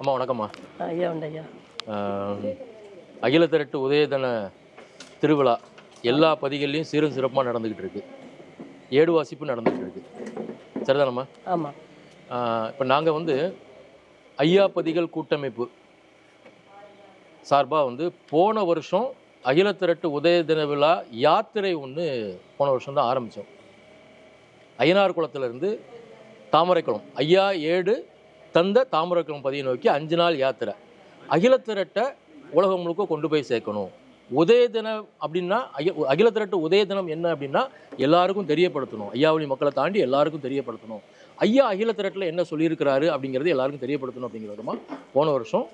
அம்மா வணக்கம்மா. ஐயா உண்டு ஐயா. அகில திரட்டு உதயதன திருவிழா எல்லா பதிகள்லையும் சீரும் சிறப்பாக நடந்துக்கிட்டு இருக்கு. ஏடு வாசிப்பு நடந்துக்கிட்டு இருக்கு. சரிதானம்மா? ஆமாம் இப்போ நாங்கள் வந்து ஐயா பதிகள் கூட்டமைப்பு சார்பாக வந்து போன வருஷம் அகில திரட்டு உதயதின விழா யாத்திரை ஒன்று போன வருஷம் தான் ஆரம்பித்தோம் ஐயனார் குளத்திலிருந்து தாமரைக்குளம். ஐயா ஏடு தந்த தாமரைக்குளம் பதியை நோக்கி அஞ்சு நாள் யாத்திரை. அகில திரட்டை உலகம் முழுக்க கொண்டு போய் சேர்க்கணும். உதய தினம் அப்படின்னா அகில திரட்டு உதய தினம் என்ன அப்படின்னா எல்லாருக்கும் தெரியப்படுத்தணும். ஐயாவளி மக்களை தாண்டி எல்லாருக்கும் தெரியப்படுத்தணும். ஐயா அகில திரட்டில் என்ன சொல்லியிருக்கிறாரு அப்படிங்கிறது எல்லாருக்கும் தெரியப்படுத்தணும் அப்படிங்கிற விதமாக போன வருஷம்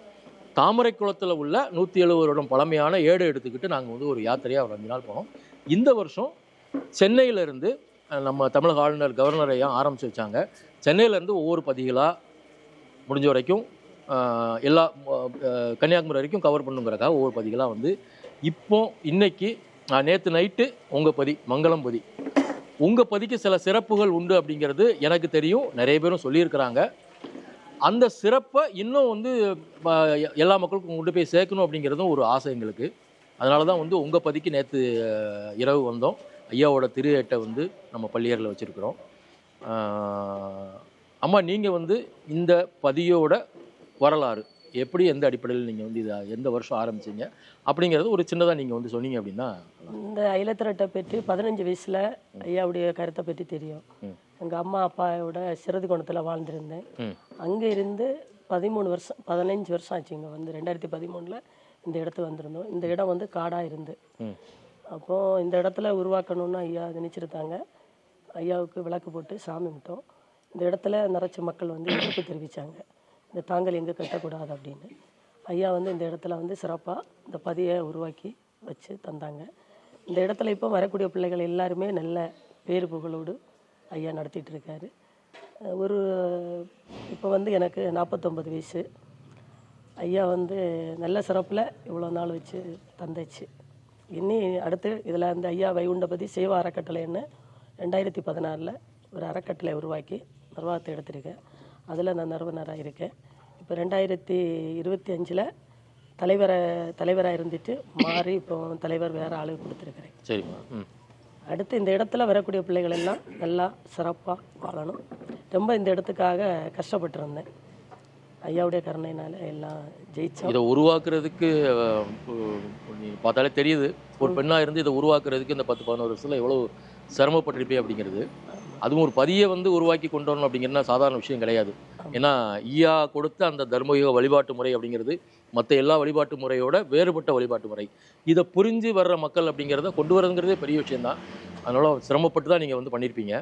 தாமரை குளத்தில் உள்ள நூற்றி எழுபது வருடம் பழமையான ஏடு எடுத்துக்கிட்டு நாங்கள் வந்து ஒரு யாத்திரையாக ஒரு அஞ்சு நாள் போனோம். இந்த வருஷம் சென்னையிலேருந்து நம்ம தமிழக ஆளுநர் கவர்னரையும் ஆரம்பித்து வச்சாங்க சென்னையிலேருந்து ஒவ்வொரு பதிகளாக முடிஞ்ச வரைக்கும் எல்லா கன்னியாகுமரி வரைக்கும் கவர் பண்ணுங்கிறக்காக ஒவ்வொரு பதிகளாக வந்து இப்போ இன்னைக்கு நேற்று நைட்டு உங்கள் பதி மங்களம் பதி. உங்கள் பதிக்கு சில சிறப்புகள் உண்டு அப்படிங்கிறது எனக்கு தெரியும். நிறைய பேரும் சொல்லியிருக்கிறாங்க. அந்த சிறப்பை இன்னும் வந்து எல்லா மக்களுக்கும் கொண்டு போய் சேர்க்கணும் அப்படிங்கிறதும் ஒரு ஆசை எங்களுக்கு. அதனால தான் வந்து உங்கள் பதிக்கு நேற்று இரவு வந்தோம். ஐயாவோட திருவேட்டை வந்து நம்ம பள்ளியரில் வச்சுருக்கிறோம். அம்மா நீங்கள் வந்து இந்த பதியோட வரலாறு எப்படி எந்த அடிப்படையில் நீங்கள் வந்து இதை எந்த வருஷம் ஆரம்பிச்சீங்க? அப்படிங்கிறது ஒரு சின்னதாக நீங்கள் வந்து சொன்னீங்க அப்படின்னா இந்த அயிலத்திரட்டை பற்றி பதினஞ்சு வயசில் ஐயாவுடைய கருத்தை பற்றி தெரியும். எங்கள் அம்மா அப்பாவோட சிறதி குணத்தில் வாழ்ந்திருந்தேன். அங்கே இருந்து பதிமூணு வருஷம் பதினஞ்சு வருஷம் ஆச்சு இங்கே வந்து. ரெண்டாயிரத்தி பதிமூணில் இந்த இடத்துக்கு வந்திருந்தோம். இந்த இடம் வந்து காடாக இருந்து. அப்போது இந்த இடத்துல உருவாக்கணும்னு ஐயா நினச்சிருந்தாங்க. ஐயாவுக்கு விளக்கு போட்டு சாமி விட்டோம் இந்த இடத்துல நிறைச்ச மக்கள் வந்து எதிர்ப்பு தெரிவித்தாங்க இந்த தாங்கல் எங்கே கட்டக்கூடாது அப்படின்னு. ஐயா வந்து இந்த இடத்துல வந்து சிறப்பாக இந்த பதியை உருவாக்கி வச்சு தந்தாங்க. இந்த இடத்துல இப்போ வரக்கூடிய பிள்ளைகள் எல்லாருமே நல்ல பேரு புகழோடு ஐயா நடத்திட்டு இருக்காரு. ஒரு இப்போ வந்து எனக்கு நாற்பத்தொம்பது வயசு. ஐயா வந்து நல்ல சிறப்பில் இவ்வளோ நாள் வச்சு தந்துச்சு. இனி அடுத்து இதில் அந்த ஐயா வைகுண்டபதி சேவா அறக்கட்டளைன்னு ரெண்டாயிரத்தி பதினாறில் ஒரு அறக்கட்டளை உருவாக்கி நிர்வாகத்தை எடுத்திருக்கேன். அதில் நான் நிறுவனராக இருக்கேன். இப்போ ரெண்டாயிரத்தி இருபத்தி அஞ்சில் தலைவரை தலைவராக இருந்துட்டு மாறி இப்போ தலைவர் வேறு ஆளுக்கு கொடுத்துருக்குறேன். சரிம்மா. ம். அடுத்து இந்த இடத்துல வரக்கூடிய பிள்ளைகள் எல்லாம் நல்லா சிறப்பாக வாழணும். ரொம்ப இந்த இடத்துக்காக கஷ்டப்பட்டிருந்தேன். ஐயாவுடைய கருணையினால எல்லாம் ஜெயிச்சோம். இதை உருவாக்குறதுக்கு பார்த்தாலே தெரியுது. ஒரு பெண்ணாக இருந்து இதை உருவாக்குறதுக்கு இந்த பத்து பதினோரு வருஷத்தில் எவ்வளோ சிரமப்பட்டிருப்பே அப்படிங்கிறது. அதுவும் ஒரு பதியை வந்து உருவாக்கி கொண்டு வரணும் அப்படிங்கிறது சாதாரண விஷயம் கிடையாது. ஏன்னா ஈயா கொடுத்த அந்த தர்மயுக வழிபாட்டு முறை அப்படிங்கிறது மற்ற எல்லா வழிபாட்டு முறையோட வேறுபட்ட வழிபாட்டு முறை. இதை புரிஞ்சு வர்ற மக்கள் அப்படிங்கிறத கொண்டு வரதுங்கிறதே பெரிய விஷயம்தான். அதனால சிரமப்பட்டு தான் நீங்கள் வந்து பண்ணியிருப்பீங்க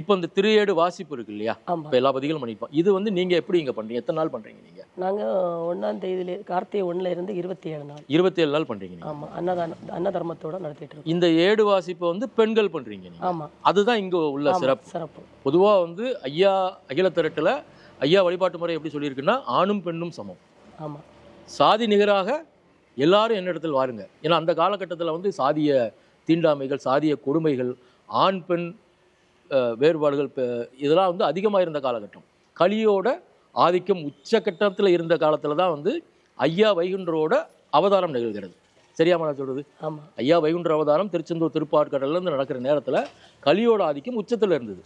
இப்போ இந்த திருஏடு வாசிப்பு இருக்கு இல்லையா? இப்போ எல்லா பதிகளும் பண்ணியிருப்போம் இது வந்து நீங்கள் எப்படி இங்கே பண்ணுறீங்க எத்தனை நாள் பண்ணுறீங்க நீங்கள் நாங்கள் ஒன்றாம் தேதியில கார்த்திகை ஒன்றில் இருந்து இருபத்தி ஏழு நாள். இருபத்தேழு நாள் பண்ணுறீங்க ஆமாம் அன்னதானம் அன்னதர்மத்தோட நடத்திட்டு இருக்கோம். இந்த ஏடு வாசிப்பை வந்து பெண்கள் பண்றீங்க நீங்க. ஆமாம் அதுதான் இங்க உள்ள சிறப்பு. சிறப்பு. பொதுவா வந்து ஐயா அகில திரட்டுல ஐயா வழிபாட்டு முறை எப்படி சொல்லியிருக்குன்னா ஆணும் பெண்ணும் சமம். ஆமாம் சாதி நிகராக எல்லாரும் என்னிடத்தில் வாருங்க. ஏன்னா அந்த காலகட்டத்தில் வந்து சாதிய தீண்டாமைகள் சாதிய கொடுமைகள் ஆண் பெண் வேறுபாடுகள் இதெல்லாம் வந்து அதிகமாக இருந்த காலகட்டம். கலியோட ஆதிக்கம் உச்சக்கட்டத்தில் இருந்த காலத்தில் தான் வந்து ஐயா வைகுண்டரோட அவதாரம் நிகழ்கிறது. சரியாமா நான் சொல்றது? ஆமாம் ஐயா வைகுண்ட அவதாரம் திருச்செந்தூர் திருப்பாற்கடல்ல இருந்து நடக்கிற நேரத்தில் கலியோட ஆதிக்கம் உச்சத்தில் இருந்தது.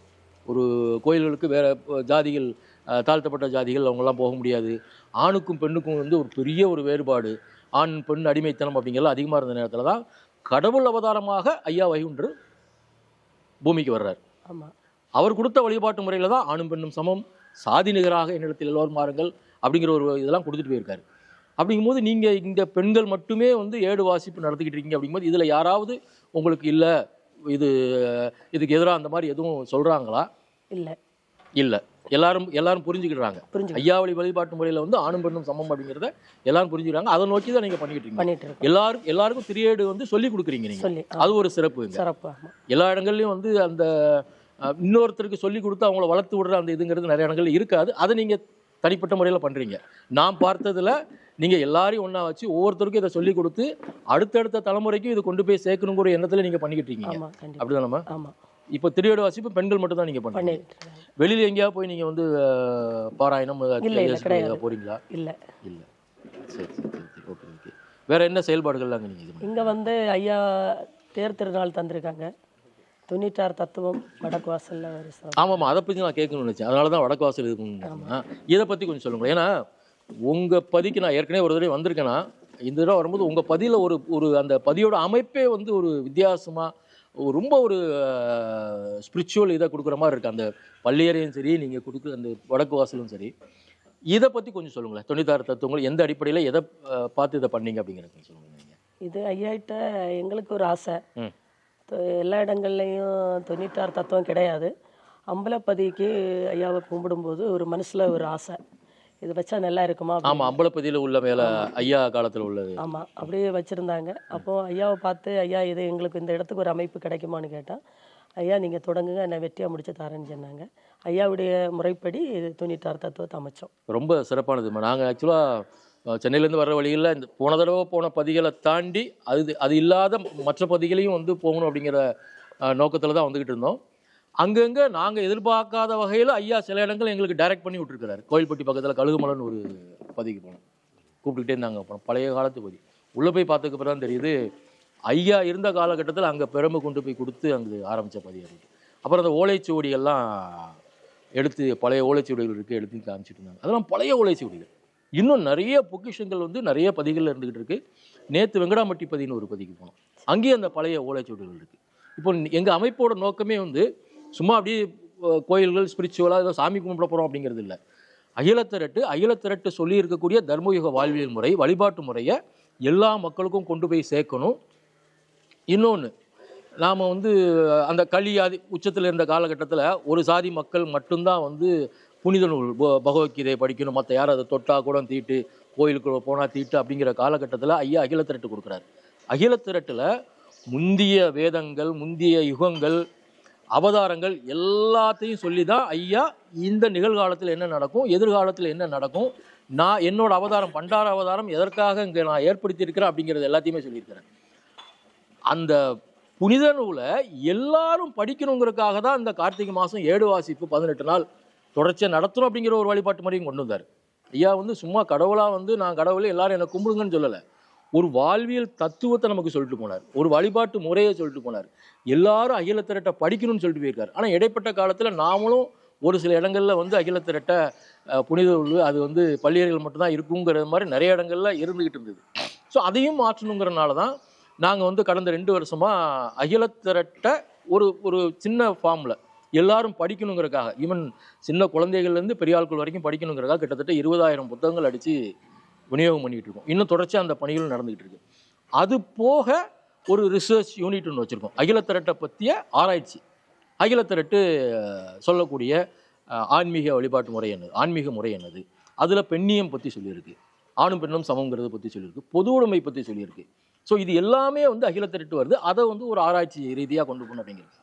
ஒரு கோயில்களுக்கு வேற ஜாதிகள் தாழ்த்தப்பட்ட ஜாதிகள் அவங்கெல்லாம் போக முடியாது. ஆணுக்கும் பெண்ணுக்கும் வந்து ஒரு பெரிய ஒரு வேறுபாடு. ஆண் பெண் அடிமைத்தனம் அப்படிங்கிறலாம் அதிகமாக இருந்த நேரத்தில் தான் கடவுள் அவதாரமாக ஐயா வைகுண்டர் பூமிக்கு வர்றார். ஆமாம் அவர் கொடுத்த வழிபாட்டு முறையில் தான் ஆணும் பெண்ணும் சமம் சாதி நிகராக என்னிடத்தில் எல்லோரும் மாறுங்கள் அப்படிங்கிற ஒரு இதெல்லாம் கொடுத்துட்டு போயிருக்காரு. அப்படிங்கும்போது நீங்கள் இந்த பெண்கள் மட்டுமே வந்து ஏடு வாசிப்பு நடத்திக்கிட்டு இருக்கீங்க அப்படிங்கும்போது இதில் யாராவது உங்களுக்கு இல்லை இது இதுக்கு எதிராக அந்த மாதிரி எதுவும் சொல்கிறாங்களா இல்லை. இல்லை. எல்லாரும் எல்லாரும் புரிஞ்சுக்கிடுறாங்க. புரிஞ்சு ஐயாவளி வழிபாட்டு முறையில் வந்து ஆணும் பெண்ணும் சமம் அப்படிங்கிறத எல்லாரும் புரிஞ்சுக்கிறாங்க. அதை நோக்கி தான் நீங்கள் பண்ணிக்கிட்டு இருக்கீங்க. எல்லாரும் எல்லாருக்கும் திரியேடு வந்து சொல்லி கொடுக்குறீங்க நீங்கள் அது ஒரு சிறப்பு எல்லா இடங்கள்லையும் வந்து அந்த இன்னொருத்தருக்கு சொல்லி கொடுத்து அவங்கள வளர்த்து விடுற அந்த இதுங்கிறது நிறைய இடங்கள்ல இருக்காது. அதை நீங்கள் தனிப்பட்ட முறையில் பண்ணுறீங்க நான் பார்த்ததுல நீங்கள் எல்லாரையும் ஒன்றா வச்சு ஒவ்வொருத்தருக்கும் இதை சொல்லி கொடுத்து அடுத்தடுத்த தலைமுறைக்கும் இதை கொண்டு போய் சேர்க்கணுங்கிற எண்ணத்தில் நீங்கள் பண்ணிக்கிட்டு இருக்கீங்க. அப்படிதானம்மா? ஆமாம் இப்போ திருவேடு வாசிப்பு பெண்கள் மட்டும் தான் பண்ணிட்டு இருக்காங்க வெளியில் எங்கேயாவது போய் நீங்கள் வந்து பாராயணம் இல்ல, இல்ல, இல்லை. இல்லை. சரி சரி சரி ஓகே ஓகே வேற என்ன செயல்பாடுகள்லாம் நீங்கள் இது இங்கே வந்து ஐயா தேர் திருநாள் தந்திருக்காங்க. தொண்ணூற்றாறு தத்துவம் வடக்கு வாசலில் ஆமாம் அதை பற்றி நான் கேட்கணும்னு நினச்சேன். அதனால தான் வடக்கு வாசல் இது பண்ணா இதை பற்றி கொஞ்சம் சொல்லுங்கள் ஏன்னா உங்கள் பதிக்கு நான் ஏற்கனவே ஒரு தடவை வந்திருக்கேன்னா இந்த தடவை வரும்போது உங்கள் பதியில் ஒரு ஒரு அந்த பதியோட அமைப்பே வந்து ஒரு வித்தியாசமாக ரொம்ப ஒரு ஸ்பிரிச்சுவல் இதை கொடுக்குற மாதிரி இருக்குது அந்த பள்ளியறையும் சரி நீங்கள் கொடுக்குற அந்த வடக்கு வாசலும் சரி. இதை பற்றி கொஞ்சம் சொல்லுங்களேன். தொண்ணூத்தாறு தத்துவங்கள் எந்த அடிப்படையில் எதை பார்த்து இதை பண்ணீங்க அப்படிங்கிறத சொல்லுங்கள் இது ஐயாகிட்ட எங்களுக்கு ஒரு ஆசை. எல்லா இடங்கள்லையும் தொண்ணூற்றாறு தத்துவம் கிடையாது. அம்பலப்பதிக்கு ஐயாவை கும்பிடும்போது ஒரு மனசில் ஒரு ஆசை. இது வச்சா நல்லா இருக்குமா ஆமாம் அம்பலப்பதியில் உள்ள மேலே ஐயா காலத்தில் உள்ளது. ஆமாம் அப்படியே வச்சுருந்தாங்க. அப்போது ஐயாவை பார்த்து ஐயா இது எங்களுக்கு இந்த இடத்துக்கு ஒரு அமைப்பு கிடைக்குமான்னு கேட்டால் ஐயா நீங்கள் தொடங்குங்க நான் வெற்றியாக முடிச்சு தரேன்னு சொன்னாங்க. ஐயாவுடைய முறைப்படி இது தொண்ணூற்றாறு தத்துவத்தை அமைச்சோம். ரொம்ப சிறப்பானது. நாங்கள் ஆக்சுவலாக சென்னையிலேருந்து வர்ற வழியில் இந்த போன தடவை போன பதிகளை தாண்டி அது அது இல்லாத மற்ற பதிகளையும் வந்து போகணும் அப்படிங்கிற நோக்கத்தில் தான் வந்துக்கிட்டு இருந்தோம். அங்கங்கே நாங்கள் எதிர்பார்க்காத வகையில் ஐயா சில இடங்கள் எங்களுக்கு டைரக்ட் பண்ணி விட்டுருக்கிறாரு. கோயில்பட்டி பக்கத்தில் கழுகுமலைன்னு ஒரு பதிக்கு போனோம். கூப்பிட்டுக்கிட்டே இருந்தாங்க போனோம். பழைய காலத்து பதி உள்ளே போய் பார்த்துக்க பிறகு தெரியுது ஐயா இருந்த காலகட்டத்தில் அங்கே பெருமை கொண்டு போய் கொடுத்து அங்கே ஆரம்பித்த பதி அது. அப்புறம் அந்த ஓலைச்சுவடிகள்லாம் எடுத்து பழைய ஓலைச்சுவடிகள் இருக்குது எடுத்து காமிச்சிட்டு இருந்தாங்க. அதெல்லாம் பழைய ஓலைச்சுவடிகள். இன்னும் நிறைய பொக்கிஷங்கள் வந்து நிறைய பதிகளில் இருந்துக்கிட்டு இருக்குது நேற்று வெங்கடாமட்டி பதின்னு ஒரு பதிக்கு போனோம். அங்கேயும் அந்த பழைய ஓலைச்சுவடிகள் இருக்குது இப்போ எங்கள் அமைப்போட நோக்கமே வந்து சும்மா அப்படியே கோயில்கள் ஸ்பிரிச்சுவலாக ஏதோ சாமி கும்பிட போகிறோம் அப்படிங்கிறது இல்லை. அகிலத்திரட்டு அகிலத்திரட்டு சொல்லி இருக்கக்கூடிய தர்மயுக வாழ்வியல் முறை வழிபாட்டு முறையை எல்லா மக்களுக்கும் கொண்டு போய் சேர்க்கணும். இன்னொன்று நாம் வந்து அந்த களி உச்சத்தில் இருந்த காலகட்டத்தில் ஒரு சாதி மக்கள் மட்டும்தான் வந்து புனித நூல் ப- பகவத்கீதையை படிக்கணும். மற்ற யாரும் அதை தொட்டா கூட தீட்டு கோயிலுக்குள்ள போனால் தீட்டு அப்படிங்கிற காலகட்டத்தில் ஐயா அகிலத்திரட்டு கொடுக்குறாரு. அகிலத்திரட்டில் முந்திய வேதங்கள் முந்திய யுகங்கள் அவதாரங்கள் எல்லாத்தையும் சொல்லி தான் ஐயா இந்த நிகழ்காலத்தில் என்ன நடக்கும் எதிர்காலத்தில் என்ன நடக்கும் நான் என்னோட அவதாரம் பண்டார அவதாரம் எதற்காக இங்கே நான் ஏற்படுத்தியிருக்கிறேன் அப்படிங்கிறது எல்லாத்தையுமே சொல்லியிருக்கிறேன். அந்த புனித நூலை எல்லாரும் படிக்கணுங்கிறதுக்காக தான் இந்த கார்த்திகை மாதம் ஏடு வாசிப்பு பதினெட்டு நாள் தொடர்ச்சியாக நடத்தணும் அப்படிங்கிற ஒரு வழிபாட்டு முறையும் கொண்டு வந்தார். ஐயா வந்து சும்மா கடவுளாக வந்து நான் கடவுளே எல்லாரும் என்னை கும்பிடுங்கன்னு சொல்லலை. ஒரு வாழ்வியல் தத்துவத்தை நமக்கு சொல்லிட்டு போனார். ஒரு வழிபாட்டு முறையை சொல்லிட்டு போனார். எல்லாரும் அகில திரட்டை படிக்கணும்னு சொல்லிட்டு போயிருக்காரு. ஆனால் இடைப்பட்ட காலத்தில் நாமளும் ஒரு சில இடங்களில் வந்து அகில திரட்டை புனித உள்ள அது வந்து பள்ளியர்கள் மட்டும்தான் இருக்குங்கிறது மாதிரி நிறைய இடங்களில் இருந்துக்கிட்டு இருந்தது. ஸோ அதையும் மாற்றணுங்கிறனால தான் நாங்கள் வந்து கடந்த ரெண்டு வருஷமாக அகில திரட்ட ஒரு ஒரு சின்ன ஃபார்மில் எல்லாரும் படிக்கணுங்கிறக்காக ஈவன் சின்ன குழந்தைகள்லேருந்து பெரிய ஆட்கள் வரைக்கும் படிக்கணுங்கிறக்காக கிட்டத்தட்ட இருபதாயிரம் புத்தகங்கள் அடித்து விநியோகம் பண்ணிகிட்டு இருக்கோம். இன்னும் தொடர்ச்சியாக அந்த பணிகளும் நடந்துகிட்டு இருக்கு. அது போக ஒரு ரிசர்ச் யூனிட் ஒன்று வச்சுருக்கோம். அகிலத்திரட்டை பற்றிய ஆராய்ச்சி. அகிலத்திரட்டு சொல்லக்கூடிய ஆன்மீக வழிபாட்டு முறை என்னது? ஆன்மீக முறை என்னது? அதில் பெண்ணியம் பற்றி சொல்லியிருக்கு. ஆணும் பெண்ணும் சமங்கிறத பற்றி சொல்லியிருக்கு. பொது உடைமை பற்றி சொல்லியிருக்கு. ஸோ இது எல்லாமே வந்து அகிலத்திரட்டு வருது. அதை வந்து ஒரு ஆராய்ச்சி ரீதியாக கொண்டு போகணும் அப்படிங்கிறது.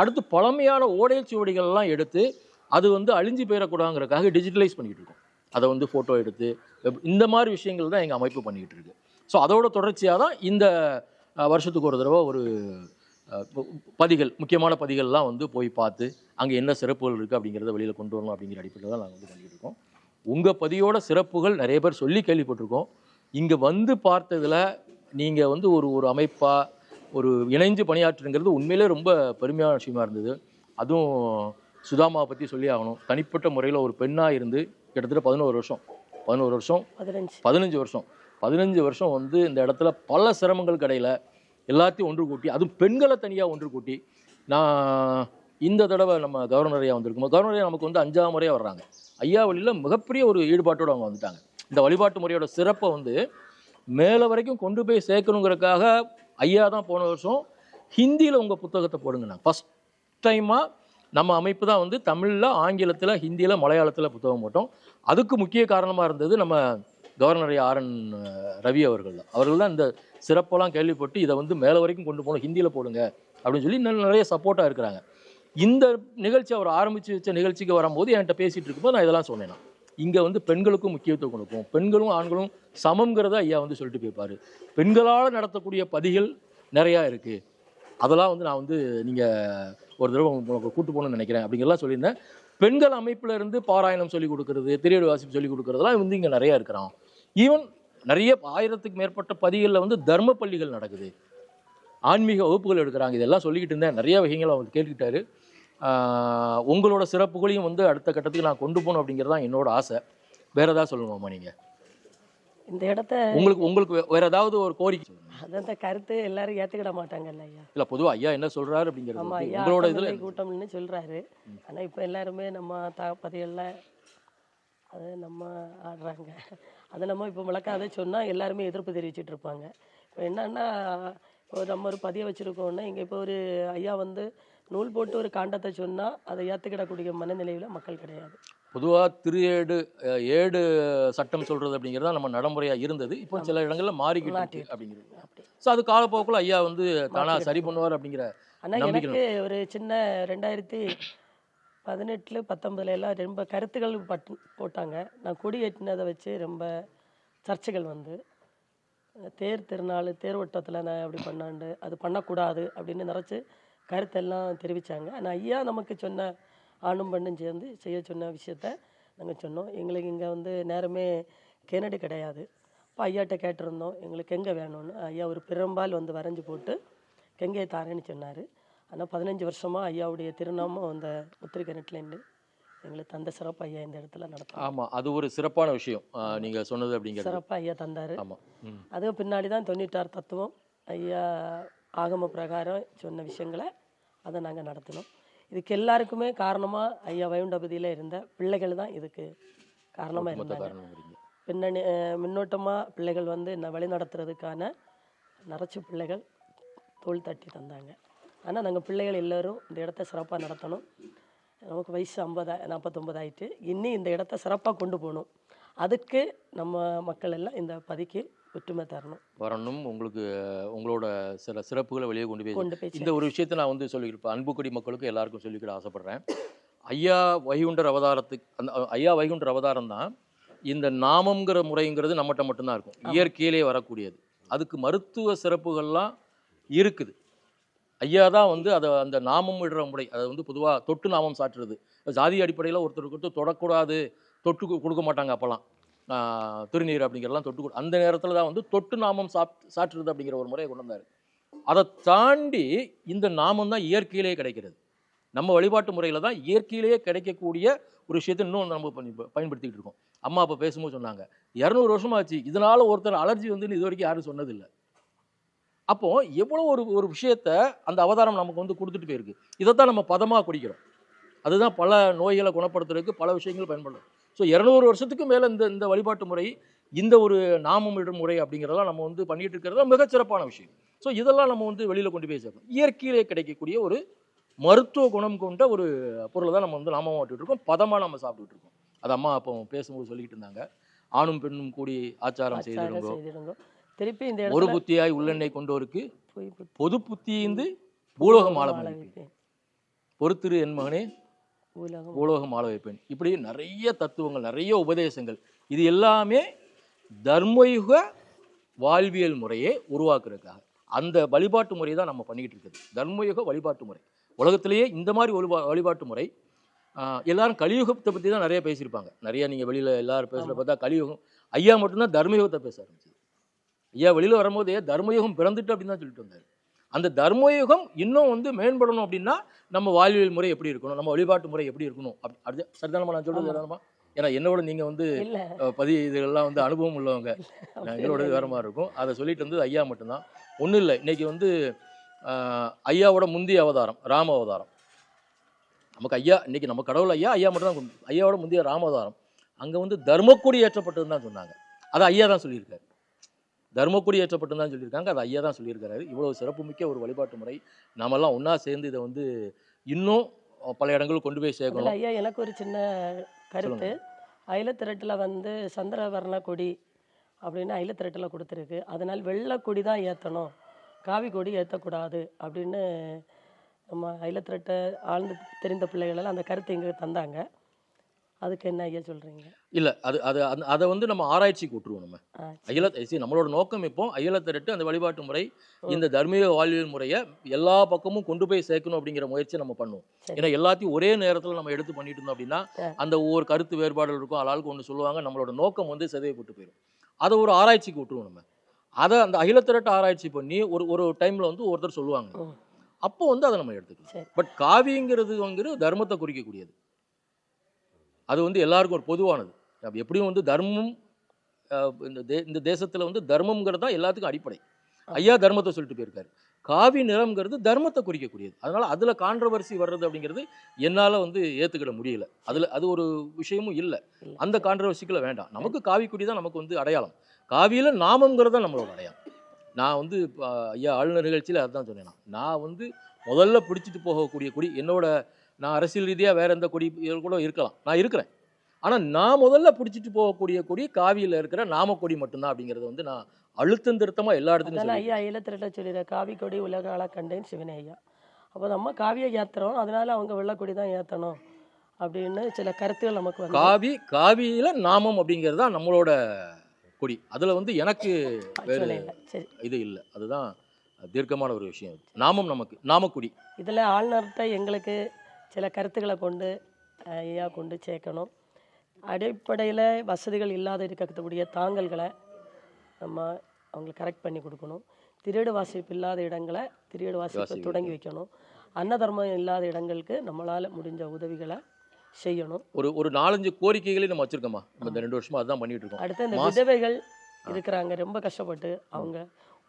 அடுத்து பழமையான ஓடையல் சுவடிகள்லாம் எடுத்து அது வந்து அழிஞ்சு போயிடக்கூடாதுங்கிறக்காக டிஜிட்டலைஸ் பண்ணிக்கிட்டு இருக்கோம். அதை வந்து ஃபோட்டோ எடுத்து இந்த மாதிரி விஷயங்கள் தான் எங்கள் அமைப்பு பண்ணிக்கிட்டு இருக்கு. ஸோ அதோட தொடர்ச்சியாக தான் இந்த வருஷத்துக்கு ஒரு தடவை ஒரு பதிகள் முக்கியமான பதிகள்லாம் வந்து போய் பார்த்து அங்கே என்ன சிறப்புகள் இருக்குது அப்படிங்கிறத வெளியில் கொண்டு வரணும் அப்படிங்கிற அடிப்படையில் தான் நாங்கள் வந்து பண்ணிக்கிட்டு இருக்கோம். உங்கள் பதியோட சிறப்புகள் நிறைய பேர் சொல்லி கேள்விப்பட்டிருக்கோம். இங்கே வந்து பார்த்ததில் நீங்கள் வந்து ஒரு ஒரு அமைப்பாக ஒரு இணைஞ்சு பணியாற்றுங்கிறது உண்மையிலே ரொம்ப பெருமையான விஷயமா இருந்தது. அதுவும் சுதாமாவை பற்றி சொல்லி ஆகணும். தனிப்பட்ட முறையில் ஒரு பெண்ணாக இருந்து கிட்டத்தட்ட பதினோரு வருஷம். பதினோரு வருஷம். பதினஞ்சு. பதினஞ்சு வருஷம். பதினஞ்சு வருஷம் வந்து இந்த இடத்துல பல சிரமங்கள் கடையில் எல்லாத்தையும் ஒன்று கூட்டி அதுவும் பெண்களை தனியாக ஒன்று கூட்டி நான் இந்த தடவை நம்ம கவர்னர் ஐயா வந்திருக்கோம் கவர்னர் ஐயா நமக்கு வந்து அஞ்சாவது முறையாக வர்றாங்க. ஐயா வழியில் மிகப்பெரிய ஒரு ஈடுபாட்டோடு அவங்க வந்துட்டாங்க. இந்த வழிபாட்டு முறையோட சிறப்பை வந்து மேலே வரைக்கும் கொண்டு போய் சேர்க்கணுங்கிறதுக்காக ஐயா தான் போன வருஷம் ஹிந்தியில் உங்கள் புத்தகத்தை போடுங்க நான். ஃபஸ்ட் டைமாக நம்ம அமைப்பு தான் வந்து தமிழில் ஆங்கிலத்தில் ஹிந்தியில் மலையாளத்தில் புத்தகம் போட்டோம். அதுக்கு முக்கிய காரணமாக இருந்தது நம்ம கவர்னர் ஆர்என் ரவி அவர்கள். தான் அவர்கள் தான் இந்த சிறப்பெல்லாம் கேள்விப்பட்டு இதை வந்து மேலே வரைக்கும் கொண்டு போகணும் ஹிந்தியில் போடுங்க அப்படின்னு சொல்லி இன்னும் நிறைய சப்போர்ட்டாக இருக்கிறாங்க. இந்த நிகழ்ச்சி அவர் ஆரம்பித்து வச்ச நிகழ்ச்சிக்கு வரும்போது என்கிட்ட பேசிகிட்டு இருக்கும்போது நான் இதெல்லாம் சொன்னேன் இங்கே வந்து பெண்களுக்கும் முக்கியத்துவம் கொடுக்கும். பெண்களும் ஆண்களும் சமம்ங்கிறத ஐயா வந்து சொல்லிட்டு போய்ப்பார் பெண்களால் நடத்தக்கூடிய பதிகள் நிறையா இருக்குது அதெல்லாம் வந்து நான் வந்து நீங்கள் ஒரு தடவை உங்களுக்கு கூட்டு போகணும்னு நினைக்கிறேன் அப்படிங்கலாம் சொல்லியிருந்தேன். பெண்கள் அமைப்பில் இருந்து பாராயணம் சொல்லிக் கொடுக்கறது திரையடு வாசிப்பு சொல்லிக் கொடுக்கறதுலாம் வந்து இங்கே நிறைய இருக்கிறோம் ஈவன் நிறைய ஆயிரத்துக்கு மேற்பட்ட பதிகளில் வந்து தர்ம பள்ளிகள் நடக்குது. ஆன்மீக வகுப்புகள் எடுக்கிறாங்க. இதெல்லாம் சொல்லிக்கிட்டு இருந்தேன். நிறைய விஷயங்கள் அவர் கேட்டுக்கிட்டாரு. உங்களோட சிறப்புகளையும் வந்து அடுத்த கட்டத்துக்கு நான் கொண்டு போகணும் அப்படிங்கிறது தான் என்னோட ஆசை. வேறு ஏதாவது சொல்லணுமாம்மா நீங்கள் இந்த இடத்த உங்களுக்கு உங்களுக்கு வேற ஏதாவது ஒரு கோரிக்கை. அது அந்த கருத்து எல்லாரும் ஏற்றுக்கிட மாட்டாங்கல்ல ஐயா. இல்ல பொதுவா ஐயா என்ன சொல்றாரு அப்படிங்கிறது ஆமா ஐயா உங்களோட இதுல கூட்டம்னு சொல்றாரு. ஆனா இப்போ எல்லாருமே நம்ம தாப்பதிகளில் அதை நம்ம ஆடுறாங்க. அதை நம்ம இப்போ முழக்காத சொன்னா எல்லாருமே எதிர்ப்பு தெரிவிச்சிட்டு இருப்பாங்க. இப்போ என்னன்னா இப்போ நம்ம ஒரு பதிய வச்சிருக்கோம்னா இங்க இப்போ ஒரு ஐயா வந்து நூல் போட்டு ஒரு காண்டத்தை சொன்னா அதை ஏற்றுக்கிடக்கூடிய மனநிலையில மக்கள் கிடையாது. பொதுவா திரு ஏடு ஏடு சட்டம் சொல்றது அப்படிங்கிறது தான் நம்ம நடைமுறையா இருந்தது. இப்போ சில இடங்கள்ல மாறிக்கிட்டு. அப்படிங்கிறது. அப்படி. ஸோ அது காலப்போக்கில் ஐயா வந்து தானா மாற்றிக்கிட்டு சரி பண்ணுவார் அப்படிங்கிற ஆனா நம்பிக்கை எனக்கு ஒரு சின்ன ரெண்டாயிரத்தி பதினெட்டுல பத்தொன்பதுல எல்லாம் ரொம்ப கருத்துக்கள் பட்டு போட்டாங்க. நான் கொடி ஏற்றினதை வச்சு ரொம்ப சர்ச்சைகள் வந்து தேர் திருநாள் தேர்வட்டத்தில் நான் அப்படி பண்ணாண்டு அது பண்ணக்கூடாது அப்படின்னு நினச்சி கருத்தெல்லாம் தெரிவித்தாங்க ஆனால் ஐயா நமக்கு சொன்ன ஆணும் பெண்ணும் சேர்ந்து செய்ய சொன்ன விஷயத்த நாங்கள் சொன்னோம். எங்களுக்கு இங்கே வந்து நேரமே கெனடி கிடையாது. அப்போ ஐயாட்ட கேட்டிருந்தோம் எங்களுக்கு எங்கே வேணும்னு. ஐயா ஒரு பிரம்பால் வந்து வரைஞ்சி போட்டு கெங்கையை தாரேன்னு சொன்னார். ஆனால் பதினஞ்சு வருஷமாக ஐயாவுடைய திருநாமம் அந்த முத்திரிக்கணட்டிலேருந்து எங்களுக்கு தந்த சிறப்பு ஐயா இந்த இடத்துல நடத்தும் ஆமா அது ஒரு சிறப்பான விஷயம். அஹ், நீங்க சொன்னது அப்படிங்கிறது. சிறப்பாக ஐயா தந்தார். ஆமா ம். அதுக்கு பின்னாடி தான் தொண்ணூற்றாறு தத்துவம். ஐயா ஆகம பிரகாரம் சொன்ன விஷயங்களை அதை நாங்கள் நடத்தினோம். இதுக்கு எல்லாருக்குமே காரணமாக ஐயா வைகுண்டபதியில் இருந்த பிள்ளைகள் தான் இதுக்கு காரணமாக இருந்தாங்க. பின்னணி முன்னோட்டமாக பிள்ளைகள் வந்து என்ன வழி நடத்துறதுக்கான நரைச்சி பிள்ளைகள் தோள் தட்டி தந்தாங்க. ஆனால் நாங்கள் பிள்ளைகள் எல்லோரும் இந்த இடத்த சிறப்பாக நடத்தணும். நமக்கு வயசு ஐம்பதா நாற்பத்தொம்பது ஆயிட்டு இன்னி இந்த இடத்த சிறப்பாக கொண்டு போகணும். அதுக்கு நம்ம மக்கள் எல்லாம் இந்த பதிக்கு ஒற்றுமை தரணும். வரணும். உங்களுக்கு உங்களோட சில சிறப்புகளை வெளியே கொண்டு போய் கொண்டு போய் இந்த ஒரு விஷயத்தை நான் வந்து சொல்லியிருப்பேன் அன்புக்குடி மக்களுக்கு எல்லாருக்கும் சொல்லிக்கிட ஆசைப்படுறேன். ஐயா வைகுண்டர் அவதாரத்துக்கு அந்த ஐயா வைகுண்டர் அவதாரம் தான் இந்த நாமம்ங்கிற முறைங்கிறது நம்மகிட்ட மட்டும்தான் இருக்கும். இயற்கையிலே வரக்கூடியது. அதுக்கு மருத்துவ சிறப்புகள்லாம் இருக்குது. ஐயா தான் வந்து அதை அந்த நாமம் விடுற முறை அதை வந்து பொதுவாக தொட்டு நாமம் சாற்றுறது. ஜாதி அடிப்படையில் ஒருத்தருக்கு ஒருத்தர் தொடக்கூடாது தொட்டு கொடுக்க மாட்டாங்க அப்போல்லாம் ஆஹ் திருநீர் அப்படிங்கிறதெல்லாம் தொட்டு கொடு- அந்த நேரத்தில் தான் வந்து தொட்டு நாமம் சாப் சாற்றுறது அப்படிங்கிற ஒரு முறையை கொண்டு வந்தார். அதை தாண்டி இந்த நாமம் தான் இயற்கையிலேயே கிடைக்கிறது. நம்ம வழிபாட்டு முறையில் தான் இயற்கையிலேயே கிடைக்கக்கூடிய ஒரு விஷயத்தை இன்னும் நம்ம பண்ணி பயன்படுத்திக்கிட்டு இருக்கோம். அம்மா அப்போ பேசும்போது சொன்னாங்க இரநூறு வருஷமாச்சு இதனால் ஒருத்தர் அலர்ஜி வந்துன்னு இது வரைக்கும் யாரும் சொன்னதில்லை. அப்போ எவ்வளோ ஒரு ஒரு விஷயத்த அந்த அவதாரம் நமக்கு வந்து கொடுத்துட்டு போயிருக்கு. இதைத்தான் நம்ம பதமாக குடிக்கிறோம். அதுதான் பல நோய்களை குணப்படுத்துறதுக்கு பல விஷயங்கள் பயன்படுறோம் ஸோ இரநூறு வருஷத்துக்கு மேலே இந்த இந்த வழிபாட்டு முறை இந்த ஒரு நாமம் இடும் முறை அப்படிங்கிறதெல்லாம் நம்ம வந்து பண்ணிட்டு இருக்கிறது மிகச்சிறப்பான விஷயம். ஸோ இதெல்லாம் நம்ம வந்து வெளியில் கொண்டு போய் சேர்க்கணும். இயற்கையிலே கிடைக்கக்கூடிய ஒரு மருத்துவ குணம் கொண்ட ஒரு பொருளை தான் நம்ம வந்து நாமம் இருக்கோம். பதமாக நம்ம சாப்பிட்டுட்டு இருக்கோம். அது அம்மா அப்போ பேசும்போது சொல்லிக்கிட்டு இருந்தாங்க. ஆணும் பெண்ணும் கூடி ஆச்சாரம் செய்திருங்க திருப்பி இந்த ஒரு புத்தியாய் உள்ளெண்ணெய் கொண்டோருக்கு பொது புத்தியிந்து பூலோகம் வைப்பேன். பொறுத்திரு என் மகனே. பூலோகம் ஆள வைப்பேன் இப்படி நிறைய தத்துவங்கள் நிறைய உபதேசங்கள். இது எல்லாமே தர்மயுக வாழ்வியல் முறையை உருவாக்குறதுக்காக. அந்த வழிபாட்டு முறை தான் நம்ம பண்ணிக்கிட்டு இருக்குது தர்மயுக வழிபாட்டு முறை. உலகத்திலேயே இந்த மாதிரி வழிபாட்டு முறை எல்லாரும் கலியுகத்தை பற்றி தான் நிறைய பேசியிருப்பாங்க. நிறைய நீங்கள் வெளியில் எல்லாரும் பேசுகிற பார்த்தா கலியுகம் ஐயா மட்டும்தான் தர்மயுகத்தை பேச ஆரம்பிச்சது. ஐயா வெளியில் வரும்போதே தர்மயுகம் பிறந்துட்டு அப்படின்னு தான் சொல்லிட்டு வந்தார். அந்த தர்மயுகம் இன்னும் வந்து மேம்படணும் அப்படின்னா நம்ம வாழ்வியல் முறை எப்படி இருக்கணும்? நம்ம வழிபாட்டு முறை எப்படி இருக்கணும்? அப்படி அது சரிதானமா நான் சொல்றது. சரிதானமா ஏன்னா என்னோட நீங்கள் வந்து இல்ல. அஹ், பதி இதெல்லாம் வந்து அனுபவம் உள்ளவங்க. எங்களோட. வேற மாதிரி இருக்கும். அதை சொல்லிட்டு இருந்தது ஐயா மட்டும்தான். ஒன்றும் இல்லை. இன்னைக்கு வந்து ஐயாவோட முந்தைய அவதாரம் ராம அவதாரம். நமக்கு ஐயா இன்னைக்கு நம்ம கடவுள் ஐயா ஐயா மட்டும் தான் ஐயாவோட முந்தைய ராம அவதாரம். அங்கே வந்து தர்மக்கொடி ஏற்றப்பட்டதுன்னு தான் சொன்னாங்க. அதை ஐயா தான் சொல்லியிருக்காரு. தர்மக்கொடி ஏற்றப்பட்டதுன்னு தான் சொல்லியிருக்காங்க. அதை ஐயா தான் சொல்லியிருக்காரு இவ்வளவு சிறப்புமிக்க ஒரு வழிபாட்டு முறை. நாமெல்லாம் ஒன்றா சேர்ந்து இதை வந்து இன்னும் பல இடங்களுக்கு கொண்டு போய் சேர்க்கணும். ஐயா எனக்கு ஒரு சின்ன கருத்து. அயிலத்திரட்டில் வந்து சந்திரவர்ண கொடி அப்படின்னு அயிலத்திரட்டில் கொடுத்துருக்கு. அதனால் வெள்ளை கொடி தான் ஏற்றணும் காவி கொடி ஏற்றக்கூடாது அப்படின்னு நம்ம அயிலத்திரட்டை ஆழ்ந்து தெரிந்த பிள்ளைகள் எல்லாம் அந்த கருத்தை இங்கே தந்தாங்க. அதுக்கு என்ன ஐயா சொல்கிறீங்க இல்லை அது அது அந்த- அதை வந்து நம்ம ஆராய்ச்சிக்கு விட்டுருவோம் நம்ம. see, நம்மளோட நோக்கம் இப்போ அகில திரட்டு அந்த வழிபாட்டு முறை இந்த தர்மீக வாழ்வியல் முறையை எல்லா பக்கமும் கொண்டு போய் சேர்க்கணும் அப்படிங்கிற முயற்சியை நம்ம பண்ணுவோம். ஏன்னா எல்லாத்தையும் ஒரே நேரத்தில் நம்ம எடுத்து பண்ணிட்டு இருந்தோம் அப்படின்னா. அந்த ஒவ்வொரு கருத்து வேறுபாடுகள் இருக்கும். ஆளாளுக்கு ஒன்று சொல்லுவாங்க. நம்மளோட நோக்கம் வந்து சிதையப்பட்டு போயிடும் அதை ஒரு ஆராய்ச்சிக்கு விட்டுருவோம் நம்ம. அதை அந்த அகில திரட்டு ஆராய்ச்சி பண்ணி ஒரு ஒரு டைமில் வந்து ஒருத்தர் சொல்லுவாங்க. அப்போ வந்து அதை நம்ம எடுத்துக்கலாம். பட் காவிங்கிறது வந்து தர்மத்தை குறிக்கக்கூடியது. அது வந்து எல்லாருக்கும் ஒரு பொதுவானது. எப்படியும் வந்து தர்மம் இந்த தே இந்த தேசத்தில் வந்து தர்மம்ங்கிறது தான் எல்லாத்துக்கும் அடிப்படை. ஐயா தர்மத்தை சொல்லிட்டு போயிருக்காரு. காவி நிறம்ங்கிறது தர்மத்தை குறிக்கக்கூடியது. அதனால் அதில் கான்ட்ரவர்சி வர்றது அப்படிங்கிறது என்னால் வந்து ஏற்றுக்கிட முடியல. அதில் அது ஒரு விஷயமும் இல்லை. அந்த கான்ட்ரவர்சிக்குள்ள வேண்டாம். நமக்கு காவி தான் நமக்கு வந்து அடையாளம். காவியில் நாமங்கிறது தான் நம்மளோட அடையாளம். நான் வந்து ஐயா ஆளுநர் நிகழ்ச்சியில் அதுதான் சொன்னேன் நான். வந்து முதல்ல பிடிச்சிட்டு போகக்கூடிய குடி என்னோட நான் அரசியல் ரீதியாக வேற எந்த கொடி கூட இருக்கலாம். நான் இருக்கிறேன். ஆனால் நான் முதல்ல பிடிச்சிட்டு போகக்கூடிய கொடி காவியில் இருக்கிற நாமக்கொடி மட்டும்தான் அப்படிங்கிறத வந்து நான் அழுத்தம் திருத்தமாக எல்லா இடத்துலையும் ஐயா ஈழத்திரட்ட சொல்லிடுற. காவி கொடி உலக ஆள கண்டேன் சிவனே ஐயா. அப்போ நம்ம காவியை ஏத்துறோம். அதனால அவங்க வெள்ளக்கொடி தான் ஏத்தணும் அப்படின்னு சில கருத்துகள் நமக்கு வந்து காவி காவியில் நாமம் அப்படிங்கிறது தான் நம்மளோட கொடி. அதில் வந்து எனக்கு வேறு இது இல்லை. அதுதான் தீர்க்கமான ஒரு விஷயம். நாமம் நமக்கு நாமக்குடி. இதில் ஆளுநர்கிட்ட எங்களுக்கு சில கருத்துக்களை கொண்டு ஐயா கொண்டு சேர்க்கணும். அடிப்படையில் வசதிகள் இல்லாத இருக்கக்கூடிய தாங்கல்களை நம்ம அவங்களுக்கு கரெக்ட் பண்ணி கொடுக்கணும். திரேடு வாசிப்பு இல்லாத இடங்களை திரேடு வாசிப்பை தொடங்கி வைக்கணும். அன்னதர்மம் இல்லாத இடங்களுக்கு நம்மளால் முடிஞ்ச உதவிகளை செய்யணும். ஒரு ஒரு நாலஞ்சு கோரிக்கைகளையும் நம்ம வச்சிருக்கோமா இந்த ரெண்டு வருஷமா அதுதான் பண்ணிட்டு இருக்கோம். அடுத்து இந்த விதவைகள் இருக்கிறாங்க ரொம்ப கஷ்டப்பட்டு அவங்க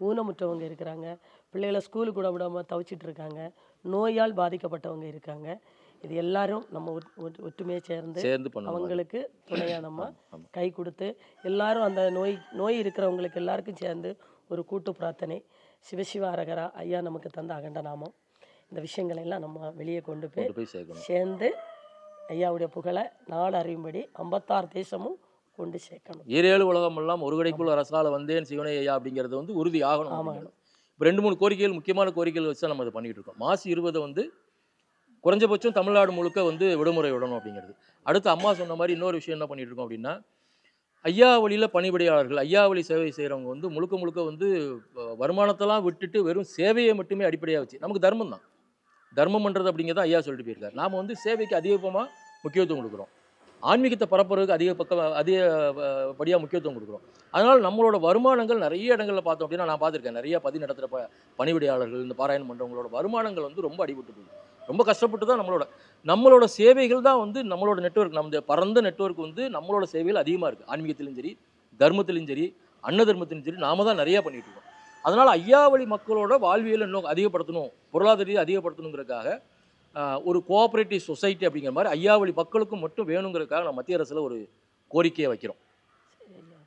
ஊனமுற்றவங்க இருக்கிறாங்க. பிள்ளைகளை ஸ்கூலுக்கு கூட விடாமல் தவிச்சிட்டு இருக்காங்க. நோயால் பாதிக்கப்பட்டவங்க இருக்காங்க. இது எல்லாரும் நம்ம ஒற்றுமையை சேர்ந்து அவங்களுக்கு துணையாக நம்ம. கை கொடுத்து எல்லாரும் அந்த நோய் நோய் இருக்கிறவங்களுக்கு எல்லாருக்கும் சேர்ந்து ஒரு கூட்டு பிரார்த்தனை. சிவசிவ அரகரா ஐயா நமக்கு தந்த அகண்ட நாமம். இந்த விஷயங்களை எல்லாம் நம்ம வெளியே கொண்டு போய் சேர்ந்து ஐயாவுடைய புகழை நாடு அறியும்படி ஐம்பத்தாறு தேசமும் கொண்டு சேர்க்கணும். ஈரேழு உலகம் எல்லாம் ஒரு கடைக்குள் அரசால வந்தேன் சிவனை ஐயா அப்படிங்கிறது வந்து உறுதி ஆகணும். அப்படிங்கிறது. இப்போ ரெண்டு மூணு கோரிக்கைகள் முக்கியமான கோரிக்கைகள் வச்சு நம்ம அதை பண்ணிட்டு இருக்கோம். மாசி இருபது வந்து குறைஞ்சபட்சம் தமிழ்நாடு முழுக்க வந்து விடுமுறை விடணும் அப்படிங்கிறது. அடுத்து அம்மா சொன்ன மாதிரி இன்னொரு விஷயம் என்ன பண்ணிட்டு இருக்கோம் அப்படின்னா ஐயா வழியில் பணிபுரியாளர்கள் ஐயா வழி சேவை செய்கிறவங்க வந்து முழுக்க முழுக்க வந்து வருமானத்தெல்லாம் விட்டுட்டு வெறும் சேவையை மட்டுமே அடிப்படையாக வச்சு நமக்கு தர்மம் தான். தர்மம் பண்ணுறது அப்படிங்கிறத ஐயா சொல்லிட்டு போயிருக்காரு. நாம் வந்து சேவைக்கு அதிகமாக முக்கியத்துவம் கொடுக்குறோம். ஆன்மீகத்தை பரப்புறதுக்கு அதிக பக்கம் அதிக படியாக முக்கியத்துவம் கொடுக்குறோம். அதனால் நம்மளோட வருமானங்கள் நிறைய இடங்களில் பார்த்தோம் அப்படின்னா நான் பார்த்துருக்கேன். நிறைய பதி நடத்துகிற ப பணிவிடையாளர்கள் இந்த பாராயணம் பண்ணுறவங்களோட வருமானங்கள் வந்து ரொம்ப அடிபட்டு போகுது. ரொம்ப கஷ்டப்பட்டு தான் நம்மளோட நம்மளோட சேவைகள் தான் வந்து நம்மளோட நெட்வொர்க் நம்ம பரந்த நெட்வொர்க் வந்து நம்மளோட சேவைகள் அதிகமாக இருக்குது ஆன்மீகத்திலும் சரி தர்மத்திலும் சரி அன்ன தர்மத்திலும் சரி நாம தான் நிறையா பண்ணிகிட்டு இருக்கோம். அதனால் ஐயாவளி மக்களோட வாழ்வியலை இன்னும் அதிகப்படுத்தணும் பொருளாதாரத்தை அதிகப்படுத்தணுங்கிறதுக்காக ஒரு கோஆப்ரேட்டிவ் சொசைட்டி அப்படிங்கிற மாதிரி ஐயாவளி மக்களுக்கும் மட்டும் வேணுங்கிறதுக்காக நம்ம மத்திய அரசில் ஒரு கோரிக்கையை வைக்கிறோம்.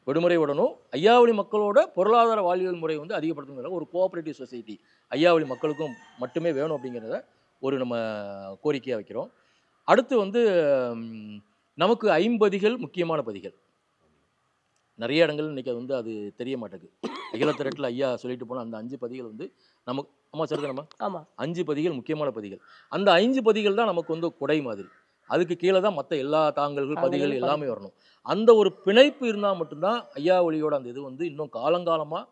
விடுமுறை விடணும். ஐயாவளி மக்களோட பொருளாதார வாழ்வியல் முறை வந்து அதிகப்படுத்தணுங்கிற ஒரு கோஆப்ரேட்டிவ் சொசைட்டி ஐயாவளி மக்களுக்கும் மட்டுமே வேணும் அப்படிங்கிறத ஒரு நம்ம கோரிக்கையாக வைக்கிறோம். அடுத்து வந்து நமக்கு ஐம்பதிகள் முக்கியமான பதிகள். நிறைய இடங்கள் இன்னைக்கு வந்து அது தெரிய மாட்டேங்குது. அகிலத்திரட்டில் ஐயா சொல்லிட்டு போன அந்த அஞ்சு பதிகள் வந்து நமக்கு அம்மா சரிதானம்மா ஆமாம் அஞ்சு பதிகள் முக்கியமான பதிகள். அந்த ஐந்து பதிகள் தான் நமக்கு வந்து குடை மாதிரி. அதுக்கு கீழே தான் மற்ற எல்லா தாங்கல்கள் பதிகள் எல்லாமே வரணும். அந்த ஒரு பிணைப்பு இருந்தால் மட்டும்தான் ஐயா ஒளியோட அந்த இது வந்து இன்னும் காலங்காலமாக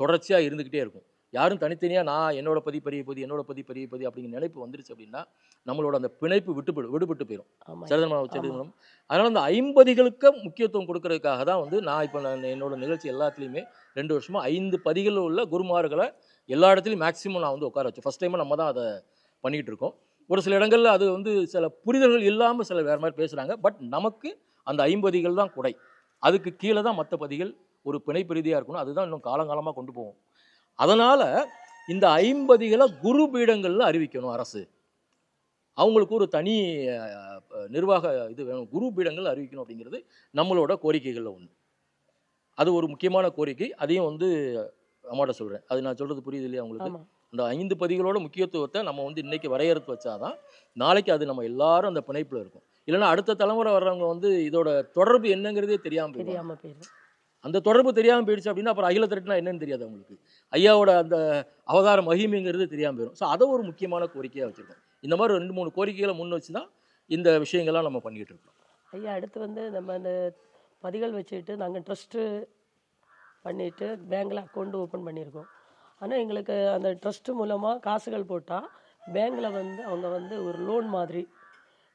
தொடர்ச்சியாக இருந்துக்கிட்டே இருக்கும். யாரும் தனித்தனியாக நான் என்னோட பதி பெரிய பதி என்னோட பதி பெரிய பதி அப்படிங்கிற நினைப்பு வந்துருச்சு அப்படின்னா நம்மளோட அந்த பிணைப்பு விட்டு போயிடும் விடுபட்டு போயிடும் ஆமாம் சரிதமா சரிதனம் அதனால் அந்த ஐம்பதிகளுக்கு முக்கியத்துவம் கொடுக்கறதுக்காக தான் வந்து நான் இப்போ நான் என்னோட நிகழ்ச்சி எல்லாத்துலேயுமே ரெண்டு வருஷமா ஐந்து பதிகள் உள்ள குருமார்களை எல்லா இடத்துலையும் மேக்ஸிமம் நான் வந்து உட்கார வச்சேன். ஃபஸ்ட் டைம் நம்ம தான் அதை பண்ணிக்கிட்டு இருக்கோம். ஒரு சில இடங்கள்ல அது வந்து சில புரிதல்கள் இல்லாமல் சில வேறு மாதிரி பேசுகிறாங்க பட் நமக்கு அந்த ஐம்பதிகள் தான் குடை. அதுக்கு கீழே தான் மற்ற பதிகள் ஒரு பிணைப்பு ரீதியாக இருக்கணும். அதுதான் இன்னும் காலங்காலமாக கொண்டு போவோம் அதனால் இந்த ஐம்பதிகளை குரு பீடங்களில் அறிவிக்கணும் அரசு. அவங்களுக்கு ஒரு தனி நிர்வாக இது வேணும். குரு பீடங்கள் அறிவிக்கணும் அப்படிங்கிறது நம்மளோட கோரிக்கைகளில் ஒன்று அது ஒரு முக்கியமான கோரிக்கை. அதையும் வந்து அம்மாட்ட சொல்கிறேன் அது நான் சொல்கிறது புரியுது இல்லையா உங்களுக்கு? ஆமாம் அந்த ஐந்து பதிகளோட முக்கியத்துவத்தை நம்ம வந்து இன்னைக்கு வரையறுத்து வச்சாதான் நாளைக்கு அது நம்ம எல்லாரும் அந்த பிணைப்பில் இருக்கும். இல்லைன்னா அடுத்த தலைமுறை வர்றவங்க வந்து இதோட தொடர்பு என்னங்கிறதே தெரியாமல் தெரியாமல் போயிடும் அந்த தொடர்பு தெரியாமல் போயிடுச்சு அப்படின்னா அப்புறம் அகில திரட்டுனா என்னன்னு தெரியாது அவங்களுக்கு. ஐயாவோட அந்த அவதார மகிமைங்கிறது தெரியாமல் போயிடும் ஸோ அதை ஒரு முக்கியமான கோரிக்கையாக வச்சுருக்கோம். இந்த மாதிரி ரெண்டு மூணு கோரிக்கைகளை முன் வச்சு தான் இந்த விஷயங்கள்லாம் நம்ம பண்ணிக்கிட்டு இருக்கோம் ஐயா அடுத்து வந்து நம்ம அந்த பதிகள் வச்சுக்கிட்டு நாங்கள் ட்ரஸ்ட்டு பண்ணிவிட்டு பேங்க்கில் அக்கௌண்ட்டு ஓப்பன் பண்ணியிருக்கோம். ஆனால் எங்களுக்கு அந்த ட்ரஸ்ட்டு மூலமாக காசுகள் போட்டால் பேங்க்கில் வந்து அவங்க வந்து ஒரு லோன் மாதிரி